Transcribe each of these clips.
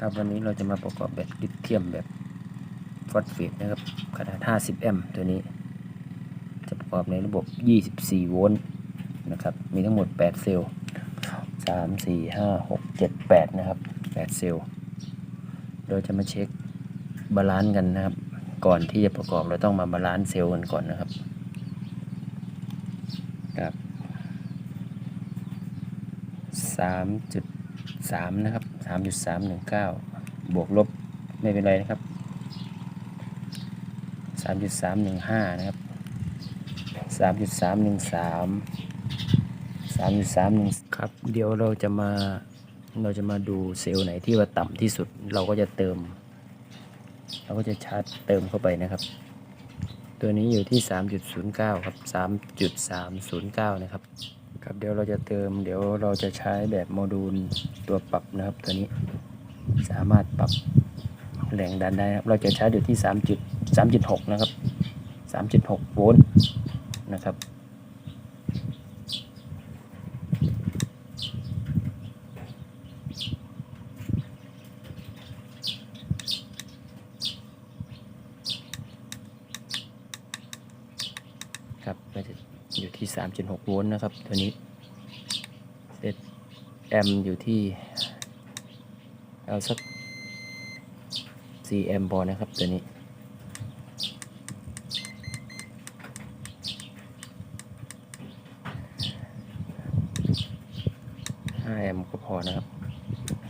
ครับวันนี้เราจะมาประกอบแบตลิเธียมแบบฟอสเฟตนะครับขนาด 50 แอมป์ตัวนี้ จะประกอบในระบบ 24 โวลต์นะครับ มีทั้งหมด 8 เซลล์ 3 4 5 6 7 8 นะครับ 8 เซลล์ เราจะมาเช็คบาลานซ์กันนะครับ ก่อนที่จะประกอบเราต้องมาบาลานซ์เซลล์กันก่อนนะครับครับ 3. 3 นะครับ 3.319 บวกลบไม่เป็นไรนะครับ 3.315 นะครับ 3.313 3.31ครับ เดี๋ยวเราจะมาเราจะมาดูเซลล์ไหนที่ว่าต่ำที่สุดเราก็จะเติม เราก็จะชาร์จเติมเข้าไปนะครับ ตัวนี้อยู่ที่ 3.09 ครับ 3.309 นะครับ ครับเดี๋ยวเราจะเติม เดี๋ยวเราจะใช้แบบโมดูลตัวปรับนะครับตัวนี้สามารถปรับแรงดันได้ครับเราจะใช้อยู่ที่3 3.6 นะครับ 3.6 โวลต์นะครับก็จะอยู่ที่ 3.6 โวลต์นะครับ ตัวนี้เซตแอมป์อยู่ที่เอาสัก4แอมป์พอนะครับ ตัวนี้ 5 แอมป์ก็พอนะครับ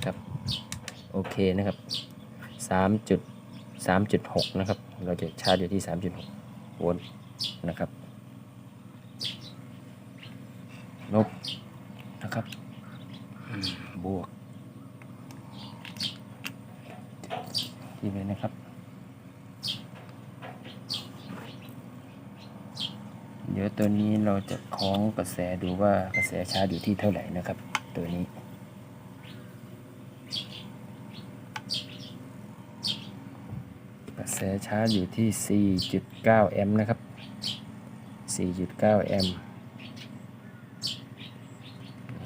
ครับ โอเคนะครับ3จุด3.6 นะครับ เราจะชาร์จอยู่ที่ 3.6 โวลต์นะครับ ลบนะครับอืม บวกที่เลยนะครับ เดี๋ยวตัวนี้เราจะคล้องกระแสดูว่ากระแสชาร์จอยู่ที่เท่าไหร่นะครับ ตัวนี้กระแสชาร์จอยู่ที่ 4.9 แอมป์นะครับ 4.9 แอมป์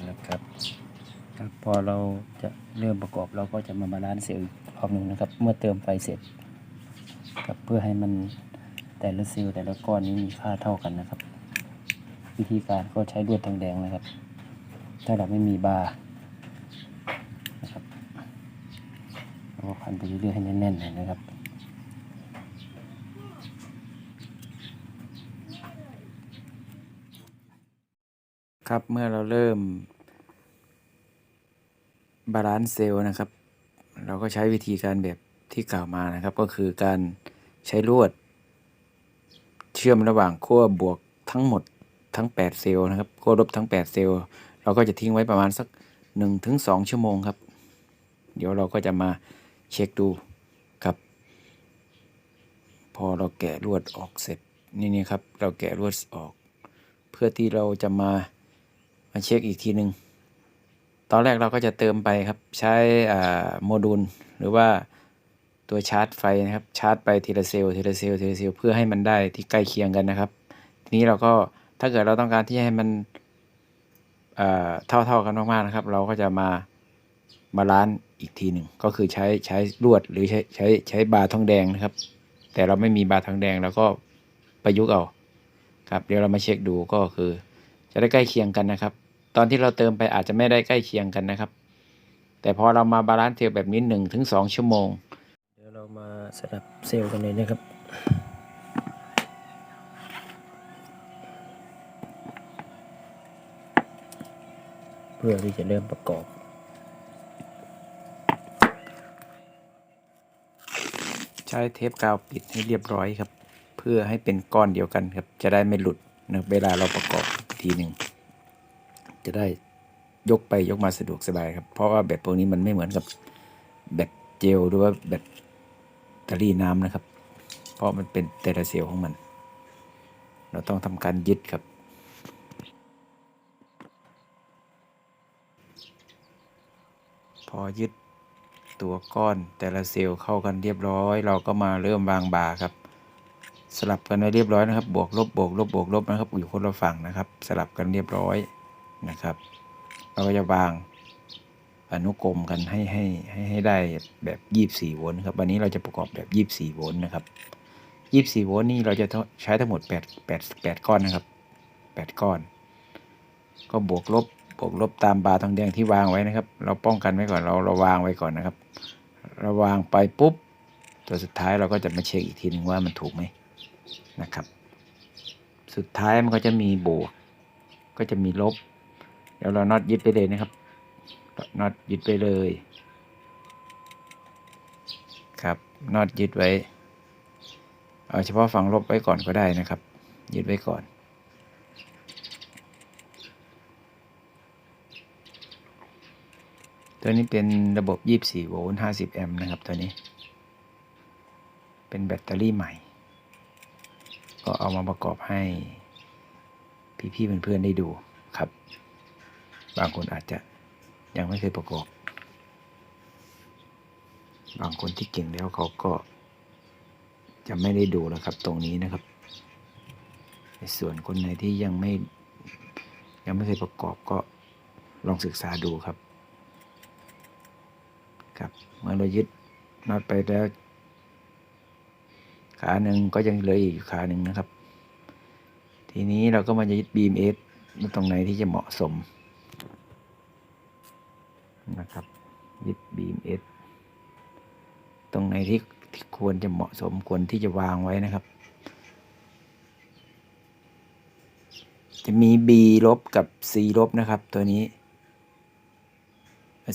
นะครับ ครับ พอเราจะเริ่มประกอบเราก็จะมาบาลานซ์เซลล์อีกรอบหนึ่งนะครับ เมื่อเติมไฟเสร็จครับเพื่อให้มันแต่ละเซลล์แต่ละก้อนนี้มีค่าเท่ากันนะครับ วิธีการก็ใช้ลวดทองแดงนะครับ ถ้าเราไม่มีบาร์นะครับเราก็พันไปเรื่อยๆให้แน่นๆหน่อยนะครับครับเมื่อเราเริ่ม บาลานซ์เซลล์นะครับ เราก็ใช้วิธีการแบบที่กล่าวมานะครับ ก็คือการใช้ลวด เชื่อมระหว่างขั้วบวกทั้งหมดทั้ง 8 เซลล์นะครับขั้วลบทั้ง 8 เซลล์ เราก็จะทิ้งไว้ประมาณสัก 1-2 ชั่วโมงครับ เดี๋ยวเราก็จะมาเช็คดูครับ พอเราแกะลวดออกเสร็จนี่นี่ครับ เราแกะลวดออก เพื่อที่เราจะมามาเช็คอีกทีหนึ่ง ตอนแรกเราก็จะเติมไปครับใช้โมดูลหรือว่าตัวชาร์จไฟนะครับชาร์จไปทีละเซลล์ทีละเซลล์ทีละเซลล์เพื่อให้มันได้ที่ใกล้เคียงกันนะครับ ทีนี้เราก็ถ้าเกิดเราต้องการที่ให้มันเท่าๆกันมากๆนะครับ เราก็จะมาบาลานซ์อีกทีหนึ่งก็คือใช้ใช้ลวดหรือใช้ใช้ใช้บาร์ทองแดงนะครับ แต่เราไม่มีบาร์ทองแดงเราก็ประยุกต์เอาครับเดี๋ยวเรามาเช็คดูก็คือ จะได้ใกล้เคียงกันนะครับ ตอนที่เราเติมไปอาจจะไม่ได้ใกล้เคียงกันนะครับ แต่พอเรามาบาลานซ์เซลล์แบบนี้หนึ่งถึงสองชั่วโมง เดี๋ยวเรามาสลับเซลล์กันเลยนะครับ เพื่อที่จะเริ่มประกอบใช้เทปกาวปิดให้เรียบร้อยครับ เพื่อให้เป็นก้อนเดียวกันครับ จะได้ไม่หลุดนะเวลาเราประกอบอีกทีหนึ่ง จะได้ยกไปยกมาสะดวกสบายครับ เพราะว่าแบตพวกนี้มันไม่เหมือนกับแบตเจลหรือว่าแบตเตอรี่น้ำนะครับ เพราะมันเป็นแต่ละเซลล์ของมัน เราต้องทำการยึดครับ พอยึดตัวก้อนแต่ละเซลล์เข้ากันเรียบร้อย เราก็มาเริ่มวางบาร์ครับ สลับกันไว้เรียบร้อยนะครับ บวกลบบวกลบบวกลบนะครับอยู่คนละฝั่งนะครับ สลับกันเรียบร้อย นะครับเราก็จะวางอนุกรมกันให้ให้ให้ให้ได้แบบยีบสี่โวลต์ครับวันนี้เราจะประกอบแบบยีบสี่โวลต์นะครับยีบสี่โวลต์นี่เราจะใช้ทั้งหมดแปดแปดแปดก้อนนะครับแปดก้อน ก็บวกลบบวกลบตามบาร์ทองแดงที่วางไว้นะครับ เราป้องกันไว้ก่อนเราเราวางไว้ก่อนนะครับเราวางไปปุ๊บ ตัวสุดท้ายเราก็จะมาเช็คอีกทีหนึ่งว่ามันถูกไหมนะครับ สุดท้ายมันก็จะมีบวก ก็จะมีลบ เดี๋ยวเราน็อตยึดไปเลยนะครับน็อตยึดไปเลย ครับน็อตยึดไว้ เอาเฉพาะฝั่งลบไว้ก่อนก็ได้นะครับ ยึดไว้ก่อนตัวนี้เป็นระบบ 24 โวลต์ 50 แอมป์นะครับตัวนี้ เป็นแบตเตอรี่ใหม่ ก็เอามาประกอบให้พี่ๆเพื่อนๆได้ดูครับ บางคนอาจจะยังไม่เคยประกอบ บางคนที่เก่งแล้วเขาก็จะไม่ได้ดูแล้วครับตรงนี้นะครับในส่วนคนไหนที่ยังไม่ยังไม่เคยประกอบก็ลองศึกษาดูครับ ครับเมื่อเรายึดน็อตไปแล้วขาหนึ่งก็ยังเหลืออีกขาหนึ่งนะครับ ทีนี้เราก็มาจะยึดบีมเอสตรงไหนที่จะเหมาะสม นะครับยึดบีมเอสตรงไหนที่ที่ควรจะเหมาะสมควรที่จะวางไว้นะครับ จะมี B ลบกับ C ลบนะครับ ตัวนี้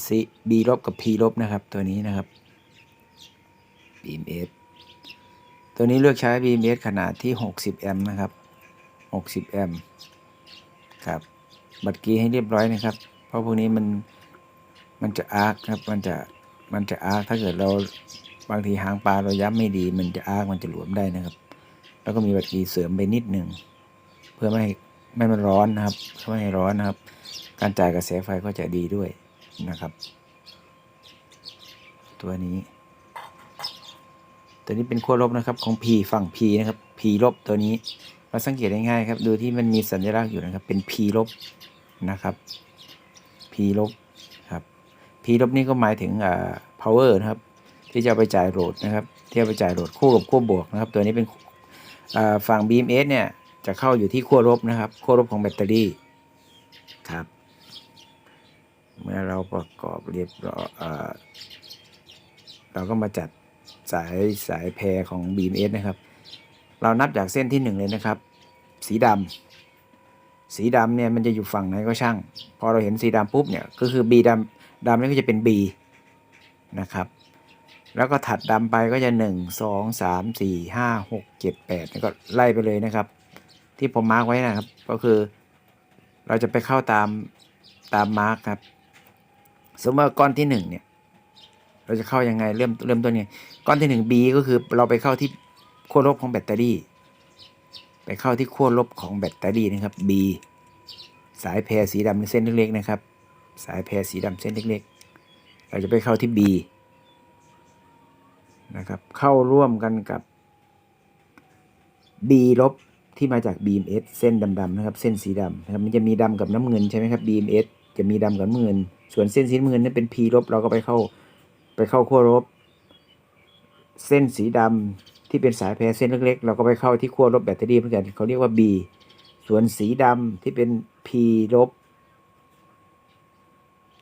C B ลบกับ P ลบนะครับ ตัวนี้นะครับ BMS ตัวนี้เลือกใช้ BMS ขนาดที่ 60 แอมป์นะครับ 60 แอมป์ครับ บัตรกีให้เรียบร้อยนะครับ เพราะพวกนี้มัน มันจะอาร์คครับ มันจะ มันจะอาร์ค ถ้าเกิดเราบางทีหางปลาเราย้ำไม่ดี มันจะอาร์ค มันจะหลวมได้นะครับ แล้วก็มีบัตรีเสริมไปนิดหนึ่ง เพื่อไม่ให้ไม่มันร้อนนะครับไม่ให้ร้อนนะครับ การจ่ายกระแสไฟก็จะดีด้วยนะครับ ตัวนี้ตัวนี้เป็นขั้วลบนะครับของ P ฝั่ง P นะครับ P ลบตัวนี้เราสังเกตได้ง่ายครับ ดูที่มันมีสัญลักษณ์อยู่นะครับ เป็น P ลบนะครับ P ลบ P ลบนี่ก็หมายถึงอ่า power นะครับ ที่จะไปจ่ายโหลดนะครับที่เอาไปจ่ายโหลดคู่กับขั้วบวกนะครับ ตัวนี้เป็นอ่าฝั่ง BMS เนี่ยจะเข้าอยู่ที่ขั้วลบนะครับขั้วลบของแบตเตอรี่ครับ เมื่อเราประกอบเรียบร้อยเอ่อเราก็มาจัดสายสายแพรของ BMS นะครับ เรานับจากเส้นที่หนึ่งเลยนะครับ สีดำสีดำเนี่ยมันจะอยู่ฝั่งไหนก็ช่าง พอเราเห็นสีดำปุ๊บเนี่ยก็คือ B ดำ ดำนี่ก็จะเป็น B นะครับ แล้วก็ถัดดำไปก็จะ 1 2 3 4 5 6 7 8แล้วก็ไล่ไปเลยนะครับ ที่ผมมาร์กไว้นะครับ ก็คือ เราจะไปเข้าตามตามมาร์กครับ สมมติว่าก้อนที่หนึ่งเนี่ย เราจะเข้ายังไงเริ่มเริ่มต้นเนี่ยก้อนที่หนึ่ง B ก็คือเราไปเข้าที่ขั้วลบของแบตเตอรี่ ไปเข้าที่ขั้วลบของแบตเตอรี่นะครับ B สายแพรสีดำเส้นเล็กๆนะครับ สายแพรสีดำเส้นเล็กๆเราจะไปเข้าที่ B นะครับ เข้าร่วมกันกับ B ลบที่มาจาก BMS เส้นดำๆนะครับ เส้นสีดำนะครับ มันจะมีดำกับน้ำเงินใช่ไหมครับ BMS จะมีดำกับน้ำเงิน ส่วนเส้นสีน้ำเงินนั่นเป็น P ลบเราก็ไปเข้าไปเข้าขั้วลบ เส้นสีดำที่เป็นสายแพรเส้นเล็กๆ เราก็ไปเข้าที่ขั้วลบแบตเตอรี่เหมือนกันเขาเรียกว่า B ส่วนสีดำที่เป็น P ลบ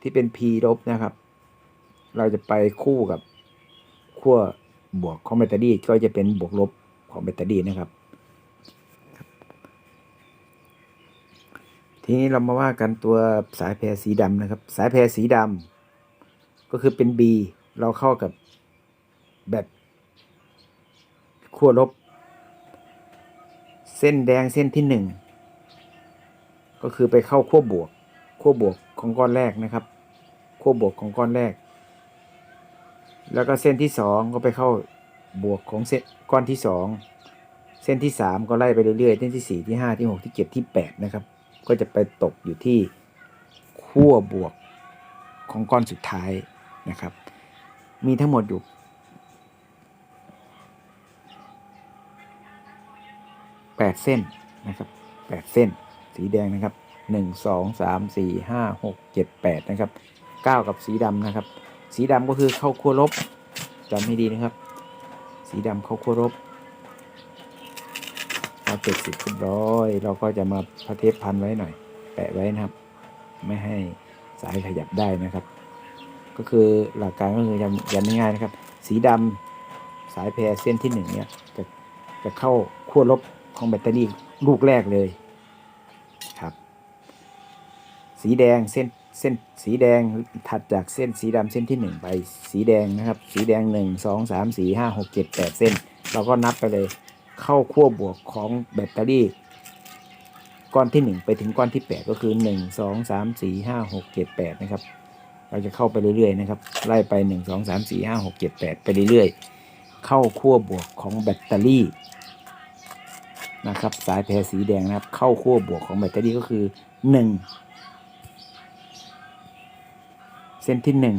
ที่เป็น P ลบนะครับ เราจะไปคู่กับขั้วบวกของแบตเตอรี่ก็จะเป็นบวกลบของแบตเตอรี่นะครับ ทีนี้เรามาว่ากันตัวสายแพรสีดำนะครับ สายแพรสีดำก็คือเป็น B เราเข้ากับแบตขั้วลบ เส้นแดงเส้นที่หนึ่งก็คือไปเข้าขั้วบวกขั้วบวกของก้อนแรกนะครับ ขั้วบวกของก้อนแรก แล้วก็เส้นที่สองก็ไปเข้าบวกของเส้นก้อนที่สองเส้นที่สามก็ไล่ไปเรื่อยๆเส้นที่สี่ที่ห้าที่หกที่เจ็ดที่แปดนะครับ ก็จะไปตกอยู่ที่ขั้วบวกของก้อนสุดท้ายนะครับ มีทั้งหมดอยู่แปดเส้นนะครับแปดเส้น สีแดงนะครับหนึ่งสองสามสี่ห้าหกเจ็ดแปดนะครับ เก้ากับสีดำนะครับ สีดำก็คือเข้าขั้วลบจำให้ดีนะครับ สีดำเข้าขั้วลบพอเสร็จสิบเรียบร้อย เราก็จะมาพระเทปพันไว้หน่อย แปะไว้นะครับ ไม่ให้สายขยับได้นะครับ ก็คือหลักการก็คือจำจำง่ายๆนะครับ สีดำสายแพรเส้นที่หนึ่งเนี่ยจะจะเข้าขั้วลบของแบตเตอรี่ลูกแรกเลยครับ สีแดงเส้น เส้นสีแดงถัดจากเส้นสีดำเส้นที่ 1 ไปสีแดงนะครับ สีแดง 1 2 3 4 5 6 7 8 เส้น เราก็นับไปเลยเข้าขั้วบวกของแบตเตอรี่ ก้อนที่ 1 ไปถึงก้อนที่ 8 ก็คือ 1 2 3 4 5 6 7 8 นะครับ เราจะเข้าไปเรื่อยๆนะครับไล่ไป 1 2 3 4 5 6 7 8 ไปเรื่อยๆ เข้าขั้วบวกของแบตเตอรี่นะครับสายแพรสีแดงนะครับ เข้าขั้วบวกของแบตเตอรี่ก็คือ 1 เส้นที่หนึ่ง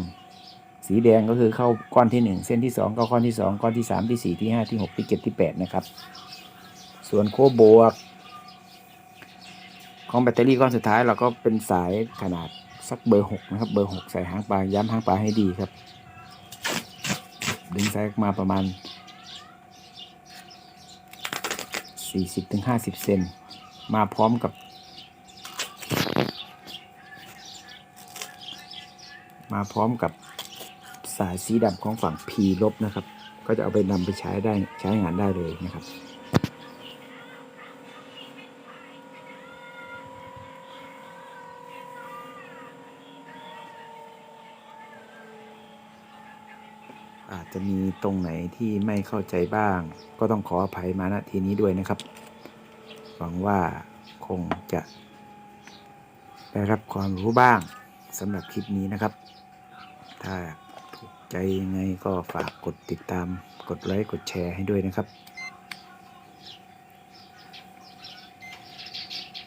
สีแดงก็คือเข้าก้อนที่หนึ่งเส้นที่สองก็ก้อนที่สองก้อนที่สามที่สี่ที่ห้าที่หกที่เจ็ดที่แปดนะครับ ส่วนขั้บวก ของแบตเตอรี่ก้อนสุดท้ายเราก็เป็นสายขนาดสักเบอร์หกนะครับ เบอร์หกใส่หางปลาย้ำหางปลาให้ดีครับ ดึงสายมาประมาณ40-50ถึง50เซนมาพร้อมกับ มาพร้อมกับสายสีดำของฝั่ง P ลบนะครับ ก็จะเอาไปนำไปใช้ได้ใช้งานได้เลยนะครับอาจจะมีตรงไหนที่ไม่เข้าใจบ้าง ก็ต้องขออภัยมาณทีนี้ด้วยนะครับ หวังว่าคงจะ ได้รับความรู้บ้างสำหรับคลิปนี้นะครับ ถ้าถูกใจยังไงก็ฝากกดติดตาม กดไลค์ กดแชร์ให้ด้วยนะครับ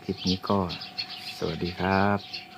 คลิปนี้ก็สวัสดีครับ